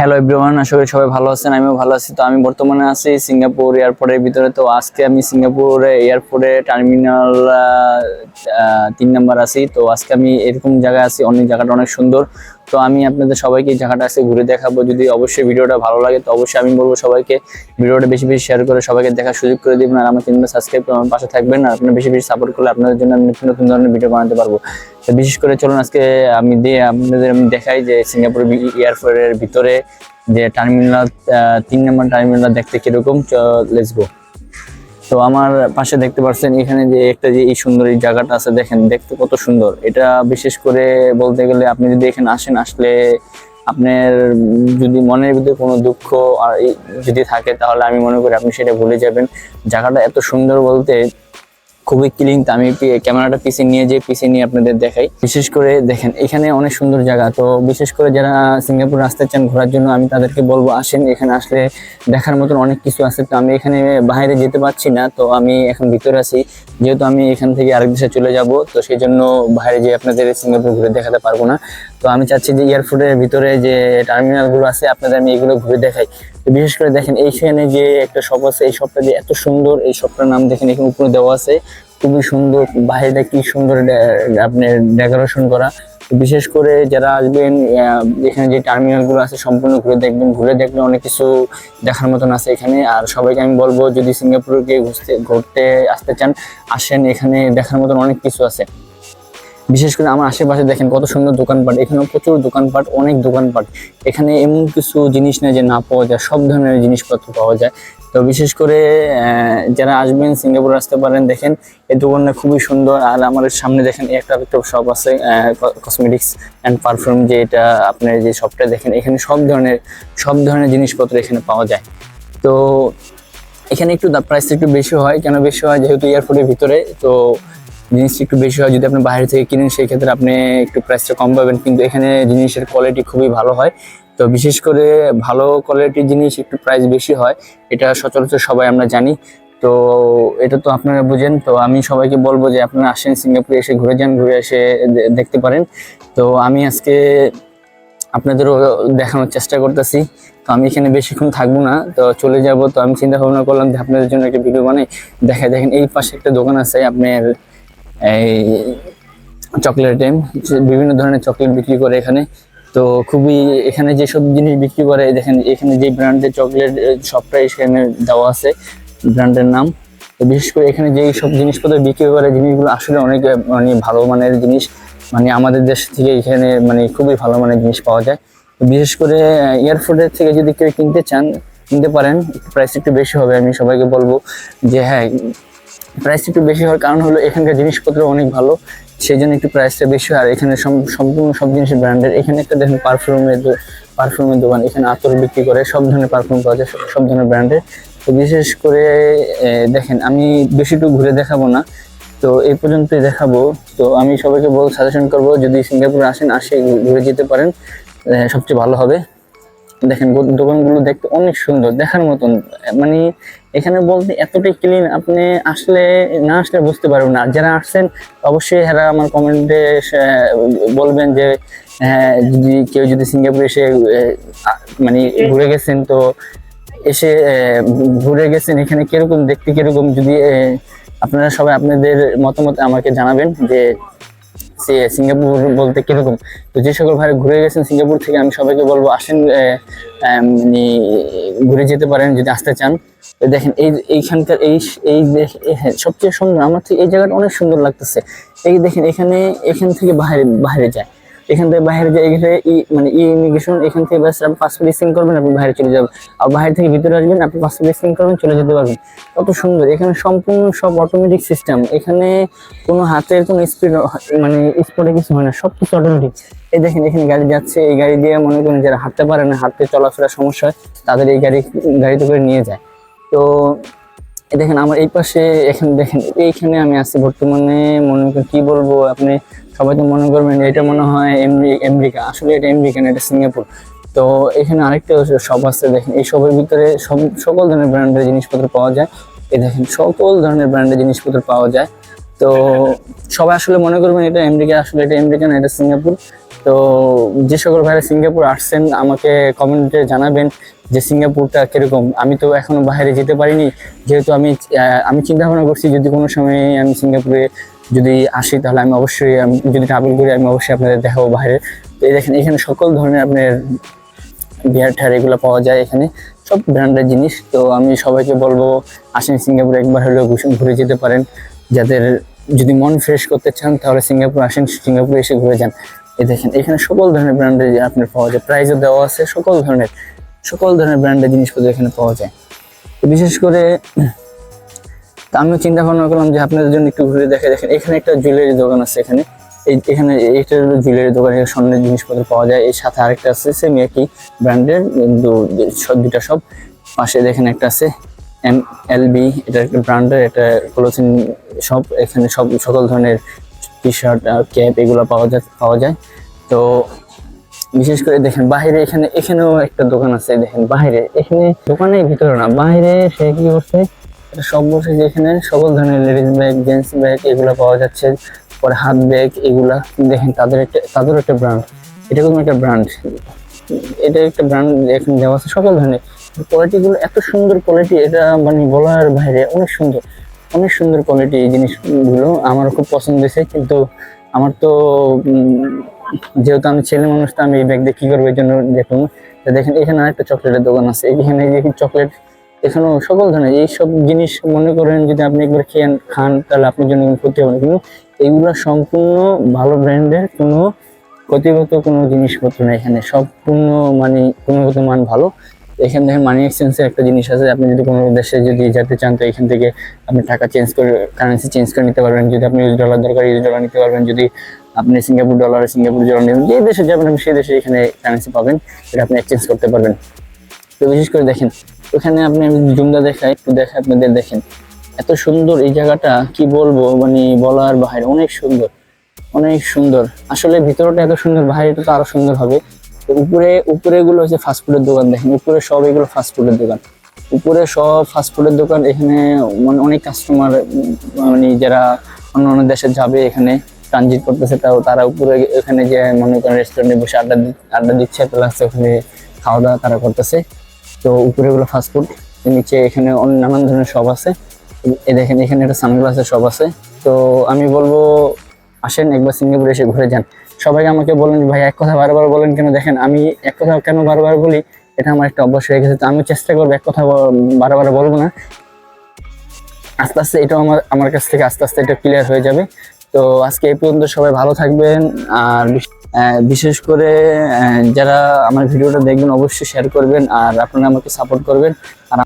Hello everyone আশা করি সবাই ভালো আছেন, আমিও ভালো আছি। তো আমি বর্তমানে আছি সিঙ্গাপুর এয়ারপোর্টের ভিতরে। তো আজকে আমি সিঙ্গাপুরে এয়ারপোর্টে টার্মিনাল তিন নাম্বার আছি। তো আজকে আমি এরকম জায়গায় আছি অনেক জায়গাটা অনেক সুন্দর। তো আমি আপনাদের সবাইকে জায়গাটা আজকে ঘুরে দেখাবো। যদি অবশ্যই ভিডিওটা ভালো লাগে, তো অবশ্যই আমি বলব সবাইকে ভিডিওটা বেশি বেশি শেয়ার করে সবাইকে দেখার সুযোগ করে দিবেন। আর আমার চ্যানেলটা সাবস্ক্রাইব করে আমার পাশে থাকবেন, আর আপনারা বেশি বেশি সাপোর্ট করলে আপনাদের জন্য আমি নতুন নতুন ধরনের ভিডিও বানাতে পারব। তো বিশেষ করে চলুন আজকে আমি দিয়ে আপনাদের আমি দেখাই যে সিঙ্গাপুর এয়ারপোর্টের ভিতরে যে টার্মিনাল তিন নম্বর টার্মিনাল দেখতে কীরকম। লেটস গো তো আমার পাশে দেখতে পাচ্ছেন এখানে যে একটা যে এই সুন্দর এই জায়গাটা আছে, দেখেন, দেখতে কত সুন্দর। এটা বিশেষ করে বলতে গেলে আপনি যদি এখানে আসেন, আসলে আপনার যদি মনের ভিতরে কোনো দুঃখ আর যদি থাকে, তাহলে আমি মনে করি আপনি সেটা ভুলে যাবেন। জায়গাটা এত সুন্দর বলতে খুবই ক্লিন আমি ক্যামেরাটা পিসি নিয়ে যে পিসি নিয়ে আপনাদের দেখাই। বিশেষ করে দেখেন, এখানে অনেক সুন্দর জায়গা। তো বিশেষ করে যারা সিঙ্গাপুর আসতে চান ঘোরার জন্য, আমি তাদেরকে বলব, আসেন, এখানে আসলে দেখার মতন অনেক কিছু আছে। তো আমি এখানে বাইরে যেতে পারছি না, তো আমি এখন ভিতরে আছি। যেহেতু আমি এখান থেকে আরেক দেশে চলে যাব, তো সেই জন্য বাইরে যে আপনাদের সিঙ্গাপুর ঘুরে দেখাতে পারব না। তো আমি চাচ্ছি যে এয়ারপোর্টের ভিতরে যে টার্মিনালগুলো আছে, আপনাদের আমি এগুলো ঘুরে দেখাই। বিশেষ করে দেখেন এইখানে যে একটা শপ আছে, এই শপটা যে এত সুন্দর, এই শপটার নাম দেখেন এখানে উপরে দেওয়া আছে। খুবই সুন্দর, বাইরেটা কি সুন্দর আপনার ডেকোরেশন করা। বিশেষ করে যারা আসবেন এখানে যে টার্মিনালগুলো আছে, সম্পূর্ণ ঘুরে দেখবেন। ঘুরে দেখলে অনেক কিছু দেখার মতন আছে এখানে। আর সবাইকে আমি বলব, যদি সিঙ্গাপুরকে ঘুরতে ঘুরতে আসতে চান, আসেন। এখানে দেখার মতন অনেক কিছু আছে। বিশেষ করে আমার আশেপাশে দেখেন কত সুন্দর দোকানপাট, এখানেও প্রচুর দোকানপাট, অনেক দোকানপাট। এখানে এমন কিছু জিনিস নেই যে না পাওয়া যায়, সব ধরনের জিনিসপত্র পাওয়া যায়। তো বিশেষ করে যারা আসবেন, সিঙ্গাপুর আসতে পারেন, দেখেন এই দোকানটা খুবই সুন্দর। আর আমাদের সামনে দেখেন একটা একটা শপ আছে কসমেটিক্স অ্যান্ড পারফিউম যে এটা আপনার যে শপটা দেখেন, এখানে সব ধরনের সব ধরনের জিনিসপত্র এখানে পাওয়া যায়। তো এখানে একটু প্রাইসটা একটু বেশি হয়, কেন বেশি হয়? যেহেতু এয়ারপোর্টের ভিতরে, তো জিনিসটা একটু বেশি হয় যদি আপনি বাইরে থেকে কিনেন সেই ক্ষেত্রে আপনি একটু প্রাইসটা কম পাবেন। কিন্তু এখানে জিনিসের কোয়ালিটি খুবই ভালো হয়। তো বিশেষ করে ভালো কোয়ালিটির জিনিস একটু প্রাইস বেশি হয়, এটা সচরাচর সবাই আমরা জানি। তো এটা তো আপনারা বুঝেন। তো আমি সবাইকে বলব যে আপনারা আসেন সিঙ্গাপুরে এসে ঘুরে যান, ঘুরে এসে দেখতে পারেন। তো আমি আজকে আপনাদেরও দেখানোর চেষ্টা করতেছি। তো আমি এখানে বেশিক্ষণ থাকব না। তো চলে যাব। তো আমি চিন্তা ভাবনা করলাম যে আপনাদের জন্য একটা ভিডিও বানাই। দেখা দেখেন এই পাশে একটা দোকান আছে, আপনার এই চকলেট চকলেটের বিভিন্ন ধরনের চকলেট বিক্রি করে এখানে। তো খুবই এখানে যেসব জিনিস বিক্রি করে, দেখেন এখানে যে ব্র্যান্ডের চকলেট সবটাই এখানে দেওয়া আছে ব্র্যান্ডের নাম। তো বিশেষ করে এখানে যেই সব জিনিসপত্র বিক্রি করে, জিনিসগুলো আসলে অনেক মানে ভালো মানের জিনিস। মানে আমাদের দেশ থেকে এখানে মানে খুবই ভালো মানের জিনিস পাওয়া যায়। বিশেষ করে এয়ারফোর্টের থেকে যদি কেউ কিনতে চান, কিনতে পারেন প্রাইস একটু বেশি হবে, আমি সবাইকে বলব যে হ্যাঁ প্রাইস একটু বেশি হওয়ার কারণ হলো এখানকার জিনিসপত্র অনেক ভালো। সেই জন্য একটু প্রাইসটা বেশি হয়। আর এখানে সম্পূর্ণ সব জিনিসের ব্র্যান্ডের এখানে একটা দেখেন পারফিউমের পারফিউমের দোকান। এখানে আতর বিক্রি করে সব ধরনের পারফিউম পাওয়া যায়, সব- ধরনের ব্র্যান্ডের তো বিশেষ করে দেখেন আমি বেশি একটু ঘুরে দেখাবো না। তো এই পর্যন্তই দেখাবো। তো আমি সবাইকে বল সাজেশন করব, যদি সিঙ্গাপুরে আসেন, আসে, ঘুরে যেতে পারেন সবচেয়ে ভালো হবে। দেখেন দোকানগুলো দেখতে অনেক সুন্দর দেখার মতন। মানে এখানে বলতে এতটাই ক্লিন আপনি আসলে না আসলে বুঝতে পারবেন না। যারা আসছেন অবশ্যই এরা আমার কমেন্টে বলবেন যে হ্যাঁ, যদি কেউ যদি সিঙ্গাপুরে এসে মানে ঘুরে গেছেন তো এসে ঘুরে গেছেন এখানে কীরকম দেখতে কীরকম যদি আপনারা সবাই আপনাদের মতামত আমাকে জানাবেন যে সিঙ্গাপুর বলতে কীরকম? তো যে সকল ভাই ঘুরে গেছেন সিঙ্গাপুর থেকে আমি সবাইকে বলব আসেন মানে ঘুরে যেতে পারেন যদি আসতে চান। দেখেন এই এইখানকার এই এই হ্যাঁ, সবচেয়ে সুন্দর আমার থেকে এই জায়গাটা অনেক সুন্দর লাগতেছে। এই দেখেন এখানে এখান থেকে বাইরে বাইরে যায়। এখান থেকে বাইরে এখানে ই মানে ই ইমিগ্রেশন এখান থেকে বাস আপনি পাসপোর্ট স্ক্যান করবেন, আপনি বাইরে চলে যাবেন। আর বাইরে থেকে ভিতরে আসবেন, আপনি পাসপোর্ট স্ক্যান করবেন, চলে যেতে পারবেন। কত সুন্দর, এখানে সম্পূর্ণ সব অটোমেটিক সিস্টেম এখানে কোনো হাতের কোনো স্পিড মানে স্পটে কিছু হয় না সব কিছু অটোমেটিক এই দেখেন, এখানে গাড়ি যাচ্ছে, এই গাড়ি দিয়ে মনে করেন যারা হাঁটতে পারে না, হাঁটতে চলাফেরা সমস্যা হয়, তাদের এই গাড়ি, গাড়িতে করে নিয়ে যায়। তো দেখেন, আমার এই পাশে, এখানে দেখেন, এইখানে আমি আছি বর্তমানে। মনে কি বলব, আপনি সবাই তো মনে করবেন এটা মনে হয় আমেরিকা আসলে এটা আমেরিকা না এটা সিঙ্গাপুর। তো এখানে আরেকটা শপ আছে, দেখেন, এই শপের ভিতরে সব, সকল ধরনের ব্র্যান্ডের জিনিসপত্র পাওয়া যায়। এই দেখেন, সকল ধরনের ব্র্যান্ডের জিনিসপত্র পাওয়া যায়। তো সবাই আসলে মনে করবেন এটা আমেরিকা আসলে এটা আমেরিকা না এটা সিঙ্গাপুর। তো যে সকল ভাইরা সিঙ্গাপুর আসছেন, আমাকে কমেন্টে জানাবেন যে সিঙ্গাপুরটা কীরকম। আমি তো এখনও বাইরে যেতে পারিনি, যেহেতু আমি আমি চিন্তা ভাবনা করছি যদি কোনো সময় আমি সিঙ্গাপুরে যদি আসি, তাহলে আমি অবশ্যই যদি ট্রাভেল করি, আমি অবশ্যই আপনাদের দেখাবো বাইরে। তো এই দেখেন, এখানে সকল ধরনের আপনার বিয়ার ঠার এগুলো পাওয়া যায় এখানে। সব ব্র্যান্ডের জিনিস। তো আমি সবাইকে বলব, আসেন সিঙ্গাপুরে একবার হলেও ঘুরে যেতে পারেন। যাদের যদি মন ফ্রেশ করতে চান, তাহলে সিঙ্গাপুর আসেন, সিঙ্গাপুরে এসে ঘুরে যান। এই দেখেন, এখানে সকল ধরনের ব্র্যান্ডের আপনার পাওয়া যায় প্রাইজও দেওয়া আছে, সকল ধরনের সকল ধরনের ব্র্যান্ডের জিনিসপত্র এখানে পাওয়া যায়। বিশেষ করে আমিও চিন্তা ভাবনা করলাম যে আপনাদের জন্য একটু ঘুরে দেখে দেখেন, এখানে একটা জুয়েলারি দোকান আছে এখানে। এই, এখানে এইটা হলো জুয়েলারি দোকান এখানে স্বর্ণের জিনিসপত্র পাওয়া যায়। এর সাথে আরেকটা আছে সেম একই ব্র্যান্ডের দুটা সব পাশে দেখেন একটা আছে এম এল বি এটা একটা ব্র্যান্ডের, এটা ক্লোথিং সব এখানে সব, সকল ধরনের টি শার্ট ক্যাপ এগুলো পাওয়া যায় পাওয়া যায়। তো বিশেষ করে দেখেন বাইরে এখানে, এখানেও একটা দোকান আছে, দেখেন বাইরে এখানে দোকানের ভিতরে না বাইরে সে কি করছে? সব বসে যেখানে সকল ধরনের লেডিস ব্যাগ জেন্টস ব্যাগ এগুলো পাওয়া যাচ্ছে। পরে হাত ব্যাগ এগুলা, দেখেন, তাদের একটা তাদের একটা ব্র্যান্ড এটা কোনো একটা ব্র্যান্ড এটা একটা ব্র্যান্ড এখানে দেওয়া আছে সকল ধরনের। কোয়ালিটিগুলো এত সুন্দর কোয়ালিটি এটা মানে বলার বাইরে অনেক সুন্দর। অনেক সুন্দর কোয়ালিটি এই জিনিসগুলো আমার খুব পছন্দ হয়েছে, কিন্তু আমার তো যেহেতু আমি ছেলে মানুষ, তো আমি এই ব্যাগ দিয়ে কি করব এই জন্য দেখুন। দেখেন, এখানে আরেকটা চকলেটের দোকান আছে। এখানে দেখি চকলেট এখানেও সকল ধরনের এইসব জিনিস মনে করেন যদি আপনি একবার খেয়ে খান, তাহলে আপনার জন্য ক্ষতি হবে না। কিন্তু এইগুলো সম্পূর্ণ ভালো ব্র্যান্ডের, কোনো ক্ষতিগত কোনো জিনিসপত্র নেই এখানে। সম্পূর্ণ মানে গুণগত মান ভালো। এখান থেকে মানি এক্সচেঞ্জের একটা জিনিস আছে, আপনি যদি কোনো দেশে যদি যেতে চান, তো এখান থেকে আপনি টাকা চেঞ্জ করে কারেন্সি চেঞ্জ করে নিতে পারবেন। যদি আপনি ডলার দরকার ইউজ ডলার নিতে পারবেন। যদি আপনি সিঙ্গাপুর ডলার সিঙ্গাপুর ডলার নেবেন যে দেশে যাবেন, আপনি সেই দেশে এখানে কারেন্সি পাবেন এটা আপনি এক্সচেঞ্জ করতে পারবেন। তো বিশেষ করে দেখেন, ওখানে আপনি আমি জুমদা দেখাই, একটু দেখে আপনাদের দেখেন। এত সুন্দর এই জায়গাটা, কি বলব? মানে বলার বাইরে অনেক সুন্দর অনেক সুন্দর। আসলে ভিতরটা এত সুন্দর, বাইরেটা তো আরও সুন্দর হবে। উপরে উপরে গুলো হচ্ছে ফাস্টফুডের দোকান, দেখেন। উপরে সব এগুলো ফাস্টফুডের দোকান। উপরে সব ফাস্টফুডের দোকান, এখানে মানে অনেক কাস্টমার মানে যারা অন্য অন্য দেশে যাবে এখানে ট্রানজিট করতেছে, তাও তারা উপরে এখানে যে মনে করেন রেস্টুরেন্টে বসে আড্ডা আড্ডা দিচ্ছে প্লাস ওখানে খাওয়া দাওয়া তারা করতেছে। তো উপরে গুলো ফাস্টফুড নিচে এখানে নানান ধরনের সব আছে। এ দেখেন, এখানে একটা সানগ্লাসের সব আছে। তো আমি বলব, আসেন একবার সিঙ্গাপুরে এসে ঘুরে যান। সবাই আমাকে বলেন, ভাই, এক কথা বারবার বলেন কেন? দেখেন, আমি এক কথা কেন বারবার বলি, এটা আমার একটা অভ্যাস হয়ে গেছে। তো আমি চেষ্টা করব এক কথা বারবার বলব না। আস্তে আস্তে এটাও আমার আমার কাছ থেকে আস্তে আস্তে এটা ক্লিয়ার হয়ে যাবে। তো আজকে এই পর্যন্ত সবাই ভালো থাকবেন। আর বিশেষ করে যারা আমার ভিডিওটা দেখবেন, অবশ্যই শেয়ার করবেন। আর আপনারা আমাকে সাপোর্ট করবেন। আর